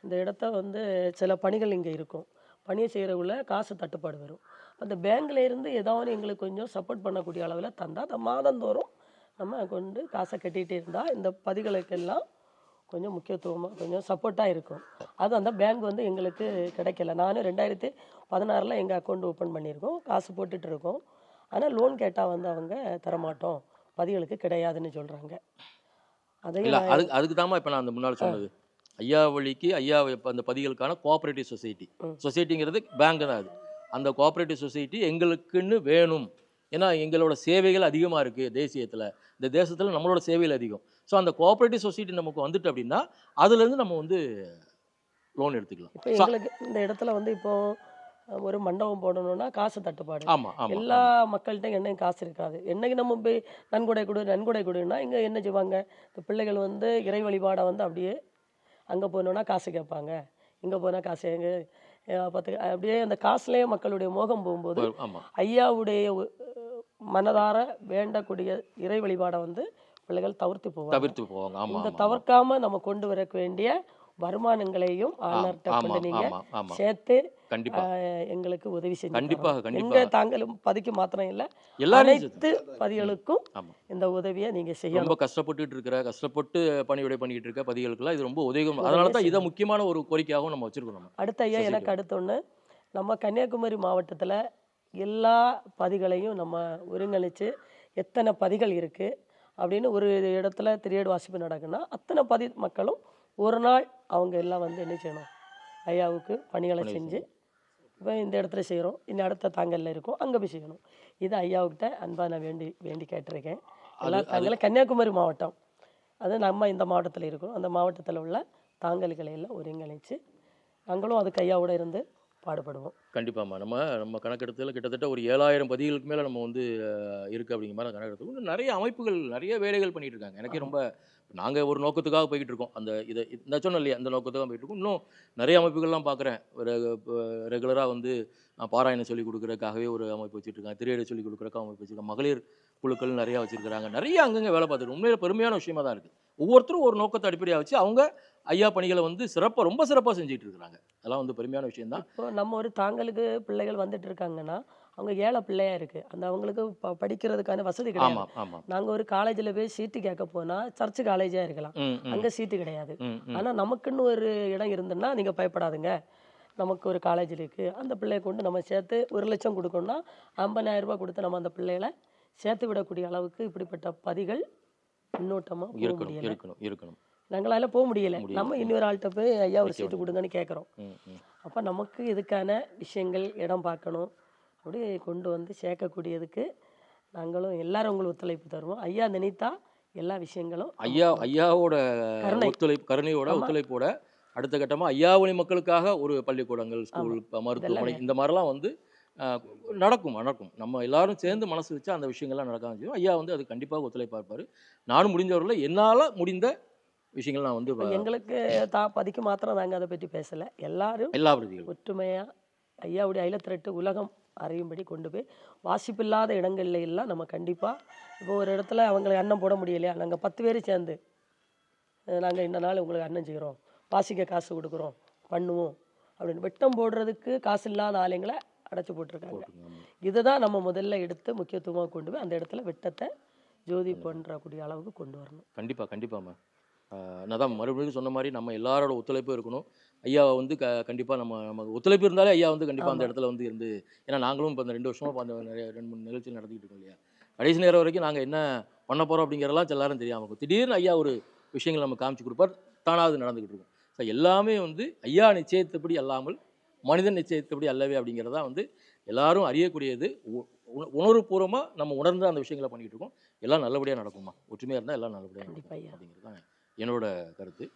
இந்த இடத்த வந்து சில பணிகள் இங்கே இருக்கும். பணியை செய்கிறவுள்ள காசு தட்டுப்பாடு வரும். அந்த பேங்க்ல இருந்து ஏதாவது எங்களுக்கு கொஞ்சம் சப்போர்ட் பண்ணக்கூடிய அளவில் தந்தால் அந்த மாதந்தோறும் நம்ம கொண்டு காசை கட்டிகிட்டே இருந்தால் இந்த பதிகளுக்கெல்லாம் கொஞ்சம் முக்கியத்துவமாக கொஞ்சம் சப்போர்ட்டாக இருக்கும். அது அந்த பேங்க் வந்து எங்களுக்கு கிடைக்கல. நானும் ரெண்டாயிரத்தி பதினாறில் எங்கள் அக்கௌண்ட் ஓப்பன் பண்ணியிருக்கோம். காசு போட்டுட்டு இருக்கோம் ஆனால் லோன் கேட்டால் வந்து அவங்க தரமாட்டோம். பதிகளுக்கு கிடையாதுன்னு சொல்கிறாங்க அதையும் அதுக்கு அதுக்கு தாம்மா இப்போ நான் அந்த முன்னால் சொன்னது. ஐயா வழிக்கு ஐயா இப்போ அந்த பதிகளுக்கான கோஆபரேட்டிவ் சொசைட்டி. சொசைட்டிங்கிறது பேங்க் தான் அது. அந்த கோஆபரேட்டிவ் சொசைட்டி எங்களுக்குன்னு வேணும். ஏன்னா எங்களோட சேவைகள் அதிகமாக இருக்குது தேசியத்தில். இந்த தேசத்தில் நம்மளோட சேவைகள் அதிகம். ஸோ அந்த கோஆபரேட்டிவ் சொசைட்டி நமக்கு வந்துட்டு அப்படின்னா அதுலேருந்து நம்ம வந்து லோன் எடுத்துக்கலாம். இப்போ எங்களுக்கு இந்த இடத்துல வந்து இப்போ ஒரு மண்டபம் போடணும்னா காசு தட்டுப்பாடு. ஆமாம் எல்லா மக்கள்கிட்டையும் என்னையும் காசு இருக்காது. என்னைக்கு நம்ம போய் நன்கொடை கொடு நன்கொடை கொடுன்னா இங்கே என்ன செய்வாங்க? இந்த பிள்ளைகள் வந்து இறை வழிபாடை வந்து அப்படியே அங்கே போனோன்னா காசு கேட்பாங்க. இங்கே போனால் காசு எங்க பத்து அப்படியே அந்த காசுலேயே மக்களுடைய மோகம் போகும்போது ஐயாவுடைய மனதார வேண்டக்கூடிய இறை வழிபாடை வந்து பிள்ளைகள் தவிர்த்து போவாங்க. தவிர்த்து போவாங்க. இந்த தவிர்க்காம நம்ம கொண்டு வர வேண்டிய வருமானங்களையும் ஆமாம் நீங்க சேர்த்து கண்டிப்பாக ஆஹ், எங்களுக்கு உதவி செஞ்சு கண்டிப்பாக. கண்டிப்பாக. தாங்களும் பதிக்கு மாத்திரம் இல்ல எல்லாரையும் அனைத்து பதிகளுக்கும் இந்த உதவியை நீங்க செய்யணும். ரொம்ப கஷ்டப்பட்டுட்டு இருக்கிற கஷ்டப்பட்டு பணிவிடை பண்ணிட்டு இருக்க பதிகளுக்கெல்லாம் இது ரொம்ப உதவிகம் அதனால தான் இதை முக்கியமான ஒரு கோரிக்கையாகவும் நம்ம வச்சிருக்கோம் அடுத்த ஐயா எனக்கு அடுத்த ஒண்ணு. நம்ம கன்னியாகுமரி மாவட்டத்துல எல்லா பதிகளையும் நம்ம ஒருங்கிணைச்சு எத்தனை பதிகள் இருக்கு அப்படின்னு ஒரு இடத்துல திரியேடு வாசிப்பு நடக்குன்னா அத்தனை பதி மக்களும் ஒரு நாள் அவங்க எல்லாம் வந்து என்ன செய்யணும் ஐயாவுக்கு பணிகளை செஞ்சு இப்போ இந்த இடத்துல செய்கிறோம். இன்னும் அடுத்த தாங்கல்ல இருக்கும். அங்கே போய் செய்யணும். இது ஐயாவுக்கிட்ட அன்பா நான் வேண்டி வேண்டி கேட்டிருக்கேன். எல்லா தாங்களும் கன்னியாகுமரி மாவட்டம். அது நம்ம இந்த மாவட்டத்தில் இருக்கோம் அந்த மாவட்டத்தில் உள்ள தாங்கல்களை எல்லாம் ஒருங்கிணைச்சு நாங்களும் அதுக்கு ஐயாவோட இருந்து பாடுபடுவோம். கண்டிப்பாம்மா. நம்ம நம்ம கணக்கெடுத்துல கிட்டத்தட்ட ஒரு ஏழாயிரம் பதிகளுக்கு மேலே நம்ம வந்து இருக்குது அப்படிங்கிற மாதிரி கணக்கெடுத்து இன்னும் நிறைய அமைப்புகள் நிறைய வேலைகள் பண்ணிட்டு இருக்காங்க. எனக்கே ரொம்ப நாங்கள் ஒரு நோக்கத்துக்காக போய்கிட்டு இருக்கோம். அந்த இதை இந்த சொன்னோம் இல்லையா அந்த நோக்கத்துக்காக போயிட்டு இருக்கோம். இன்னும் நிறைய அமைப்புகள்லாம் பார்க்குறேன். ரெகுலராக வந்து பாராயணம் சொல்லிக் கொடுக்குறதுக்காகவே ஒரு அமைப்பு வச்சுருக்காங்க திரையிட சொல்லிக் கொடுக்குறக்காக அமைப்பு வச்சுருக்காங்க மகளிர் குழுக்கள் நிறையா வச்சிருக்காங்க நிறைய அங்கங்கே வேலை பார்த்துட்டு உண்மையில பெருமையான விஷயமா தான் இருக்குது ஒவ்வொருத்தரும் ஒரு நோக்கத்தை அடிப்படையாக வச்சு அவங்க ஐயா பணிகளை வந்து சிறப்பாக ரொம்ப சிறப்பாக செஞ்சுட்டு இருக்கிறாங்க. அதெல்லாம் வந்து பெருமையான விஷயம் தான் இப்போ நம்ம ஒரு தாங்களுக்கு பிள்ளைகள் வந்துட்டு இருக்காங்கன்னா அவங்க ஏழை பிள்ளையா இருக்கு. அந்த அவங்களுக்கு படிக்கிறதுக்கான வசதி கிடையாது. நாங்க ஒரு காலேஜில் போய் சீட்டு கேட்க போனா சர்ச்சு காலேஜா இருக்கலாம். அங்க சீட்டு கிடையாது. ஆனா நமக்குன்னு ஒரு இடம் இருந்துன்னா நீங்க பயப்படாதுங்க. நமக்கு ஒரு காலேஜ் இருக்கு. அந்த பிள்ளைய கொண்டு நம்ம சேர்த்து ஒரு லட்சம் கொடுக்கணும்னா ஐம்பதாயிரம் ரூபாய் கொடுத்து நம்ம அந்த பிள்ளைகளை சேர்த்து விடக்கூடிய அளவுக்கு இப்படிப்பட்ட பதிகள் முன்னோட்டமா போக இருக்கணும் இருக்கணும் இருக்கணும். நாங்களால போக முடியல. நம்ம இன்னொரு ஆள்கிட்ட போய் ஐயா ஒரு சீட்டு கொடுங்கன்னு கேட்குறோம் அப்போ நமக்கு இதுக்கான விஷயங்கள் இடம் பார்க்கணும். அப்படி கொண்டு வந்து சேர்க்கக்கூடியதுக்கு நாங்களும் எல்லாரும் உங்களுக்கு ஒத்துழைப்பு தருவோம். ஐயா நினைத்தா எல்லா விஷயங்களும் ஐயா ஐயாவோட. ஒத்துழைப்பு கருணையோட. ஒத்துழைப்போட அடுத்த கட்டமா ஐயாவளி மக்களுக்காக ஒரு பள்ளிக்கூடங்கள் ஸ்கூல் மருத்துவமனை இந்த மாதிரிலாம் வந்து நடக்கும் நடக்கும். நம்ம எல்லாரும் சேர்ந்து மனசு வச்சு அந்த விஷயங்கள்லாம் நடக்காம செய்யும். ஐயா வந்து அது கண்டிப்பாக ஒத்துழைப்பா இருப்பாரு நானும் முடிஞ்சவரில் என்னால முடிந்த விஷயங்கள் நான் வந்து எங்களுக்கு தா பதிக்கு மாத்திரம் நாங்கள் அதை பற்றி பேசலை. எல்லாரும் எல்லா பிரதிகளும். ஒற்றுமையா ஐயாவுடைய அயலத்திரட்டு உலகம் அறியும்படி கொண்டு போய் வாசிப்பில்லாத இடங்கள்ல எல்லாம் நம்ம கண்டிப்பா இப்போ ஒரு இடத்துல அவங்களுக்கு அன்னம் போட முடியலையா? நாங்க பத்து பேர் சேர்ந்து அஹ் நாங்க இந்த நாள் உங்களுக்கு அன்னம் செய்கிறோம் வாசிக்க காசு கொடுக்குறோம். பண்ணுவோம். அப்படின்னு வெட்டம் போடுறதுக்கு காசு இல்லாத ஆளுங்களை அடைச்சு போட்டிருக்காங்க. இதுதான் நம்ம முதல்ல எடுத்து முக்கியத்துவமாக கொண்டு போய் அந்த இடத்துல வெட்டத்தை ஜோதி பண்ணுறக்கூடிய அளவுக்கு கொண்டு வரணும். கண்டிப்பா கண்டிப்பாம்மா நான் தான் மறுபடியும் சொன்ன மாதிரி நம்ம எல்லாரோட ஒத்துழைப்பும் இருக்கணும். ஐயா வந்து க கண்டிப்பா நம்ம நமக்கு ஒத்துழைப்பு இருந்தாலே ஐயா வந்து கண்டிப்பா அந்த. இடத்துல வந்து இருந்து ஏன்னா நாங்களும் இப்போ இந்த ரெண்டு வருஷமா இப்போ அந்த நிறைய ரெண்டு மூணு நிகழ்ச்சிகள் நடத்திட்டு இருக்கோம் இல்லையா? கடைசி நேரம் வரைக்கும் நாங்க என்ன பண்ண போறோம் அப்படிங்கிறதெல்லாம் எல்லாரும் தெரியாம இருக்கும். திடீர்னு ஐயா ஒரு விஷயங்கள் நம்ம காமிச்சு கொடுப்பார் தானா அது நடந்துகிட்டு இருக்கும். ஸோ எல்லாமே வந்து ஐயா நிச்சயத்தபடி அல்லாமல் மனிதன் நிச்சயத்தபடி அல்லவே அப்படிங்கிறதா வந்து எல்லாரும் அறியக்கூடியது. உ- உண- உணர்வுபூர்வமா நம்ம உணர்ந்து அந்த விஷயங்களை பண்ணிட்டு இருக்கோம். எல்லாம் நல்லபடியா நடக்குமா ஒற்றுமையா இருந்தா எல்லாம் நல்லபடியா கண்டிப்பா நடக்கும். அப்படிங்கிறது தான் என்னோட கருத்து.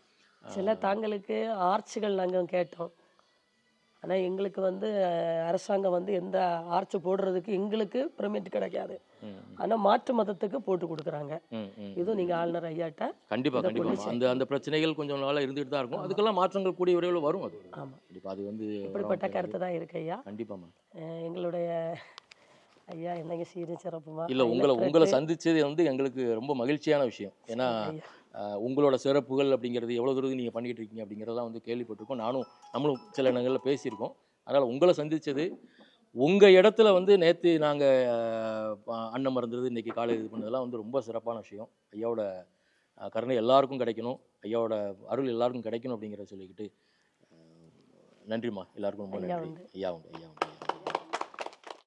சில தாங்களுக்கு ஆர்ச்சுகள் நாங்கள் கேட்டோம். ஆனால் எங்களுக்கு வந்து அரசாங்கம் வந்து எந்த ஆர்ச்சு போடுறதுக்கு எங்களுக்கு பெர்மிட் கிடைக்காது. ஆனால் மாற்று மதத்துக்கு போட்டு கொடுக்குறாங்க. இதுவும் நீங்கள் ஆளுநர் ஐயாட்ட கண்டிப்பா இதை கண்டிப்பா. கொண்டு அந்த அந்த பிரச்சனைகள் கொஞ்சம் நாளா இருந்துட்டு தான் இருக்கும். அதுக்கெல்லாம் மாற்றங்கள் கூடிய விரைவில் வரும் அது. ஆமாம் கண்டிப்பா அது வந்து இப்படிப்பட்ட கருத்து தான் இருக்கு ஐயா. கண்டிப்பாம்மா எங்களுடைய ஐயா என்னங்க சீரும் சிறப்புமா? இல்ல உங்களை உங்களை சந்திச்சது வந்து எங்களுக்கு ரொம்ப மகிழ்ச்சியான விஷயம். ஏன்னா உங்களோட சிறப்புகள் அப்படிங்கிறது எவ்வளவு தூரம் நீங்க பண்ணிட்டு இருக்கீங்க அப்படிங்கிறதெல்லாம் வந்து கேள்விப்பட்டிருக்கோம். நானும் நம்மளும் சில இடங்கள்ல பேசியிருக்கோம். அதனால உங்களை சந்திச்சது உங்க இடத்துல வந்து நேத்து நாங்க அஹ், ப- அன்னம் மறந்தது இன்னைக்கு காலை இது பண்ணதெல்லாம் வந்து ரொம்ப சிறப்பான விஷயம். ஐயாவோட கருணை எல்லாருக்கும் கிடைக்கணும். ஐயாவோட அருள் எல்லாருக்கும் கிடைக்கணும் அப்படிங்கிறத சொல்லிக்கிட்டு நன்றிம்மா. எல்லாருக்கும் ரொம்ப நன்றி. ஐயா உண்டு ஐயா உண்டு